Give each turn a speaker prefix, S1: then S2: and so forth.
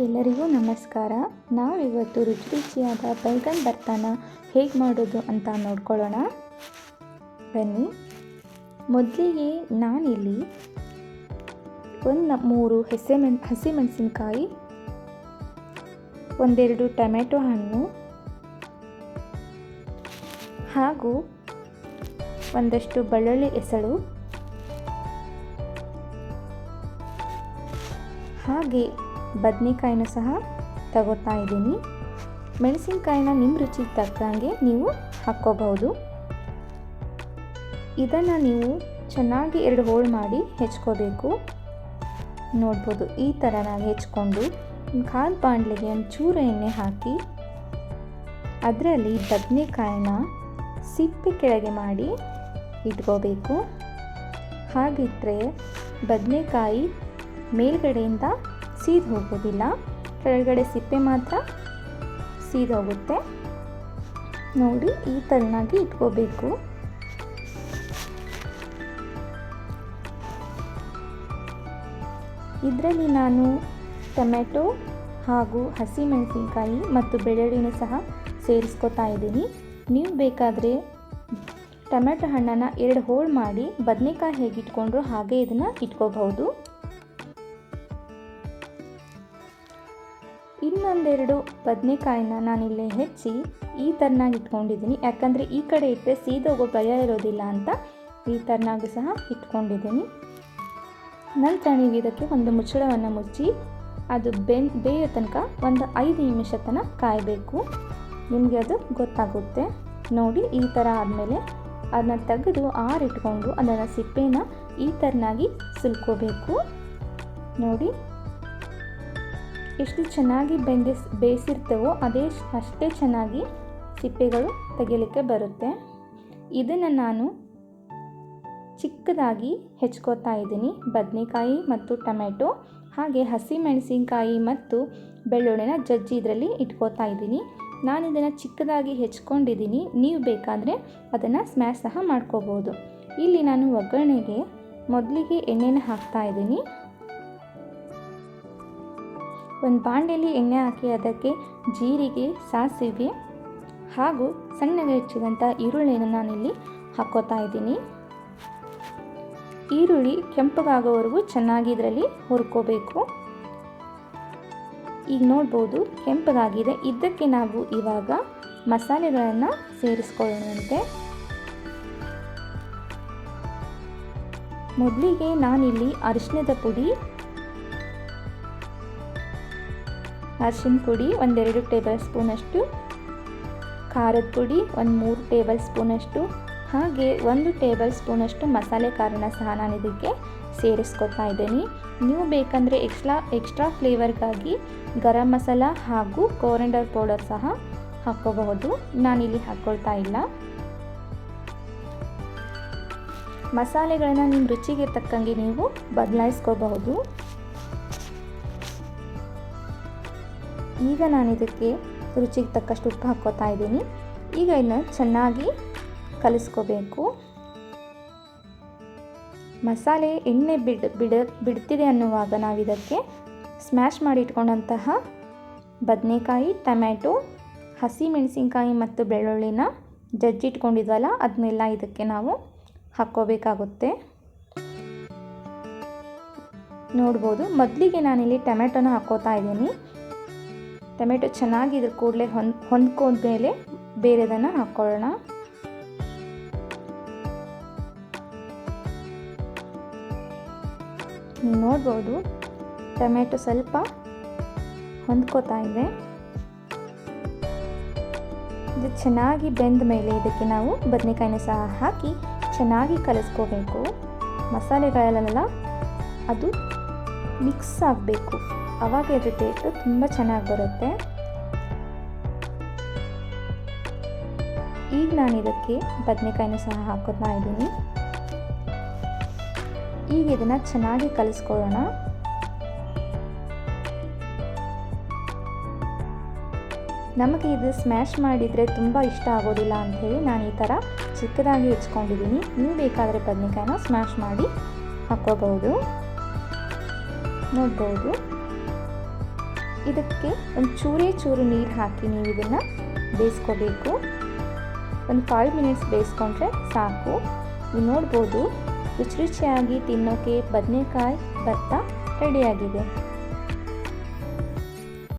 S1: ಎಲ್ಲರಿಗೂ ನಮಸ್ಕಾರ. ನಾವಿವತ್ತು ರುಚಿ ರುಚಿಯಾದ ಬೈಗನ್ ಬರ್ತಾನ ಹೇಗೆ ಮಾಡೋದು ಅಂತ ನೋಡ್ಕೊಳ್ಳೋಣ. ಬನ್ನಿ. ಮೊದಲಿಗೆ ನಾನಿಲ್ಲಿ ಒಂದು ಮೂರು ಹಸಿಮೆಣ್ ಹಸಿಮೆಣಸಿನ್ಕಾಯಿ ಒಂದೆರಡು ಟೊಮೆಟೊ ಹಣ್ಣು, ಹಾಗೂ ಒಂದಷ್ಟು ಬೆಳ್ಳುಳ್ಳಿ ಎಸಳು, ಹಾಗೆ ಬದನೆಕಾಯಿನೂ ಸಹ ತಗೋತಾ ಇದ್ದೀನಿ. ಮೆಣಸಿನ್ಕಾಯಿನ ನಿಮ್ಮ ರುಚಿಗೆ ತಕ್ಕಂಗೆ ನೀವು ಹಾಕ್ಕೋಬಹುದು. ಇದನ್ನು ನೀವು ಚೆನ್ನಾಗಿ ಎರಡು ಹೋಳು ಮಾಡಿ ಹೆಚ್ಕೋಬೇಕು. ನೋಡ್ಬೋದು, ಈ ಥರ ನಾವು ಹೆಚ್ಕೊಂಡು ಕಾಲು ಬಾಣಲೆಗೆ ಒಂಚೂರು ಚೂರು ಎಣ್ಣೆ ಹಾಕಿ ಅದರಲ್ಲಿ ಬದನೆಕಾಯಿನ ಸಿಪ್ಪೆ ಕೆಳಗೆ ಮಾಡಿ ಇಟ್ಕೋಬೇಕು. ಹಾಗಿಟ್ಟರೆ ಬದನೆಕಾಯಿ ಮೇಲ್ಗಡೆಯಿಂದ ಸೀದ್ ಹೋಗೋದಿಲ್ಲ. ಕೆಳಗಡೆ ಸಿಪ್ಪೆ ಮಾತ್ರ ಸೀದ್ ಹೋಗುತ್ತೆ. ನೋಡಿ, ಈ ಥರನಾಗಿ ಇಟ್ಕೋಬೇಕು. ಇದರಲ್ಲಿ ನಾನು ಟೊಮೆಟೊ ಹಾಗೂ ಹಸಿಮೆಣಸಿನ್ಕಾಯಿ ಮತ್ತು ಬೆಳ್ಳುಳ್ಳಿನೂ ಸಹ ಸೇರಿಸ್ಕೊತಾ ಇದ್ದೀನಿ. ನೀವು ಬೇಕಾದರೆ ಟೊಮೆಟೊ ಹಣ್ಣನ್ನು ಎರಡು ಹೋಳು ಮಾಡಿ, ಬದನೆಕಾಯಿ ಹೇಗೆ ಇಟ್ಕೊಂಡ್ರು ಹಾಗೆ ಇದನ್ನು ಇಟ್ಕೋಬಹುದು. ಇನ್ನೊಂದೆರಡು ಬದನೆಕಾಯಿನ ನಾನಿಲ್ಲಿ ಹೆಚ್ಚಿ ಈ ಥರನಾಗಿ ಇಟ್ಕೊಂಡಿದ್ದೀನಿ. ಯಾಕಂದರೆ ಈ ಕಡೆ ಇಟ್ಟರೆ ಸೀದೋಗೋ ಭಯ ಇರೋದಿಲ್ಲ ಅಂತ ಈ ಥರನಾಗೂ ಸಹ ಇಟ್ಕೊಂಡಿದ್ದೀನಿ. ನಂತರ ನೀವು ಇದಕ್ಕೆ ಒಂದು ಮುಚ್ಚಳವನ್ನು ಮುಚ್ಚಿ ಅದು ಬೆನ್, ಬೇಯೋ ತನಕ ಒಂದು ಐದು ನಿಮಿಷ ತನಕ ಕಾಯಬೇಕು. ನಿಮಗೆ ಅದು ಗೊತ್ತಾಗುತ್ತೆ. ನೋಡಿ, ಈ ಥರ ಆದಮೇಲೆ ಅದನ್ನ ತೆಗೆದು ಆರಿಟ್ಕೊಂಡು ಅದನ್ನು ಸಿಪ್ಪೆನ ಈ ಥರನಾಗಿ ಸುಲ್ಕೋಬೇಕು. ನೋಡಿ ಎಷ್ಟು ಚೆನ್ನಾಗಿ ಬೆಂದಿಸ್, ಬೇಯಿಸಿರ್ತೇವೋ ಅದೇ ಅಷ್ಟೇ ಚೆನ್ನಾಗಿ ಸಿಪ್ಪೆಗಳು ತೆಗಿಲಿಕ್ಕೆ ಬರುತ್ತೆ. ಇದನ್ನು ನಾನು ಚಿಕ್ಕದಾಗಿ ಹೆಚ್ಕೋತಾ ಇದ್ದೀನಿ. ಬದನೆಕಾಯಿ ಮತ್ತು ಟೊಮೆಟೊ, ಹಾಗೆ ಹಸಿಮೆಣಸಿನ್ಕಾಯಿ ಮತ್ತು ಬೆಳ್ಳುಳ್ಳಿನ ಜಜ್ಜಿ ಇದರಲ್ಲಿ ಇಟ್ಕೋತಾ ಇದ್ದೀನಿ. ನಾನು ಇದನ್ನು ಚಿಕ್ಕದಾಗಿ ಹೆಚ್ಕೊಂಡಿದ್ದೀನಿ. ನೀವು ಬೇಕಾದರೆ ಅದನ್ನು ಸ್ಮ್ಯಾಶ್ ಸಹ ಮಾಡ್ಕೋಬೋದು. ಇಲ್ಲಿ ನಾನು ಒಗ್ಗರಣೆಗೆ ಮೊದಲಿಗೆ ಎಣ್ಣೆನ ಹಾಕ್ತಾ ಇದ್ದೀನಿ. ಒಂದು ಬಾಂಡೆಯಲ್ಲಿ ಎಣ್ಣೆ ಹಾಕಿ ಅದಕ್ಕೆ ಜೀರಿಗೆ, ಸಾಸಿವೆ ಹಾಗೂ ಸಣ್ಣಗೆ ಹೆಚ್ಚಿದಂಥ ಈರುಳ್ಳಿಯನ್ನು ನಾನಿಲ್ಲಿ ಹಾಕೋತಾ ಇದ್ದೀನಿ. ಈರುಳ್ಳಿ ಕೆಂಪಗಾಗೋವರೆಗೂ ಚೆನ್ನಾಗಿ ಇದರಲ್ಲಿ ಹುರ್ಕೋಬೇಕು. ಈಗ ನೋಡ್ಬೋದು ಕೆಂಪಗಾಗಿದೆ. ಇದಕ್ಕೆ ನಾವು ಇವಾಗ ಮಸಾಲೆಗಳನ್ನು ಸೇರಿಸ್ಕೊಳ್ಳೋಣಂತೆ. ಮೊದಲಿಗೆ ನಾನಿಲ್ಲಿ ಅರಿಶಿಣದ ಪುಡಿ ಅರಿಶಿನ ಪುಡಿ ಒಂದೆರಡು ಟೇಬಲ್ ಸ್ಪೂನಷ್ಟು, ಖಾರದ ಪುಡಿ ಒಂದು ಮೂರು ಟೇಬಲ್ ಸ್ಪೂನಷ್ಟು, ಹಾಗೆ ಒಂದು ಟೇಬಲ್ ಸ್ಪೂನಷ್ಟು ಮಸಾಲೆ ಖಾರನ ಸಹ ನಾನು ಇದಕ್ಕೆ ಸೇರಿಸ್ಕೊತಾ ಇದ್ದೀನಿ. ನೀವು ಬೇಕಂದರೆ ಎಕ್ಸ್ಟ್ರಾ ಎಕ್ಸ್ಟ್ರಾ ಫ್ಲೇವರ್ಗಾಗಿ ಗರಂ ಮಸಾಲ ಹಾಗೂ ಕೋರೆಂಡರ್ ಪೌಡರ್ ಸಹ ಹಾಕ್ಕೋಬಹುದು. ನಾನಿಲ್ಲಿ ಹಾಕ್ಕೊಳ್ತಾ ಇಲ್ಲ. ಮಸಾಲೆಗಳನ್ನು ನಿಮ್ಮ ರುಚಿಗೆ ತಕ್ಕಂಗೆ ನೀವು ಬದಲಾಯಿಸ್ಕೋಬಹುದು. ಈಗ ನಾನು ಇದಕ್ಕೆ ರುಚಿಗೆ ತಕ್ಕಷ್ಟು ಉಪ್ಪು ಹಾಕ್ಕೋತಾ ಇದ್ದೀನಿ. ಈಗ ಇದನ್ನು ಚೆನ್ನಾಗಿ ಕಲಿಸ್ಕೋಬೇಕು. ಮಸಾಲೆ ಎಣ್ಣೆ ಬಿಡ್, ಬಿಡ, ಬಿಡ್ತಿದೆ ಅನ್ನುವಾಗ ನಾವು ಇದಕ್ಕೆ ಸ್ಮ್ಯಾಶ್ ಮಾಡಿ ಇಟ್ಕೊಂಡಂತಹ ಬದನೆಕಾಯಿ, ಟೊಮ್ಯಾಟೊ, ಹಸಿ ಮೆಣಸಿನ್ಕಾಯಿ ಮತ್ತು ಬೆಳ್ಳುಳ್ಳಿನ ಜಜ್ಜಿಟ್ಕೊಂಡಿದ್ವಲ್ಲ ಅದನ್ನೆಲ್ಲ ಇದಕ್ಕೆ ನಾವು ಹಾಕ್ಕೋಬೇಕಾಗುತ್ತೆ. ನೋಡ್ಬೋದು, ಮೊದಲಿಗೆ ನಾನಿಲ್ಲಿ ಟೊಮೆಟೊನ ಹಾಕ್ಕೋತಾ ಇದ್ದೀನಿ. ಟೊಮೆಟೊ ಚೆನ್ನಾಗಿ ಇದ್ರ ಕೂಡಲೇ ಹೊಂದ್ ಹೊಂದ್ಕೊಂಡ್ಮೇಲೆ ಬೇರೆದನ್ನು ಹಾಕ್ಕೊಳ್ಳೋಣ ನೋಡ್ಬೋದು, ಟೊಮೆಟೊ ಸ್ವಲ್ಪ ಹೊಂದ್ಕೋತಾ ಇದೆ. ಇದು ಚೆನ್ನಾಗಿ ಬೆಂದ ಮೇಲೆ ಇದಕ್ಕೆ ನಾವು ಬದನೆಕಾಯಿನ ಸಹ ಹಾಕಿ ಚೆನ್ನಾಗಿ ಕಲಸ್ಕೋಬೇಕು. ಮಸಾಲೆಗಳಲ್ಲೆಲ್ಲ ಅದು ಮಿಕ್ಸ್ ಆಗಬೇಕು. ಆವಾಗ ಇದ್ರ ಟೇಸ್ಟು ತುಂಬ ಚೆನ್ನಾಗಿ ಬರುತ್ತೆ. ಈಗ ನಾನು ಇದಕ್ಕೆ ಬದನೆಕಾಯಿನೂ ಸಹ ಹಾಕೋತಾ ಇದ್ದೀನಿ. ಈಗ ಇದನ್ನು ಚೆನ್ನಾಗಿ ಕಲಿಸ್ಕೊಳ್ಳೋಣ. ನಮಗೆ ಇದು ಸ್ಮ್ಯಾಶ್ ಮಾಡಿದರೆ ತುಂಬ ಇಷ್ಟ ಆಗೋದಿಲ್ಲ ಅಂಥೇಳಿ ನಾನು ಈ ಥರ ಚಿಕ್ಕದಾಗಿ ಹೆಚ್ಕೊಂಡಿದ್ದೀನಿ ನೀವು ಬೇಕಾದರೆ ಬದನೆಕಾಯಿನ ಸ್ಮ್ಯಾಶ್ ಮಾಡಿ ಹಾಕೋಬಹುದು. ನೋಡ್ಬೋದು. ಇದಕ್ಕೆ ಒಂದು ಚೂರೇ ಚೂರು ನೀರು ಹಾಕಿ ನೀವು ಇದನ್ನು ಬೇಯಿಸ್ಕೋಬೇಕು. ಒಂದು ಫೈವ್ ಮಿನಿಟ್ಸ್ ಬೇಯಿಸ್ಕೊಂಡ್ರೆ ಸಾಕು. ನೀವು ನೋಡ್ಬೋದು, ರುಚಿ ರುಚಿಯಾಗಿ ತಿನ್ನೋಕೆ ಬದನೆಕಾಯಿ ಭತ್ತ ರೆಡಿಯಾಗಿದೆ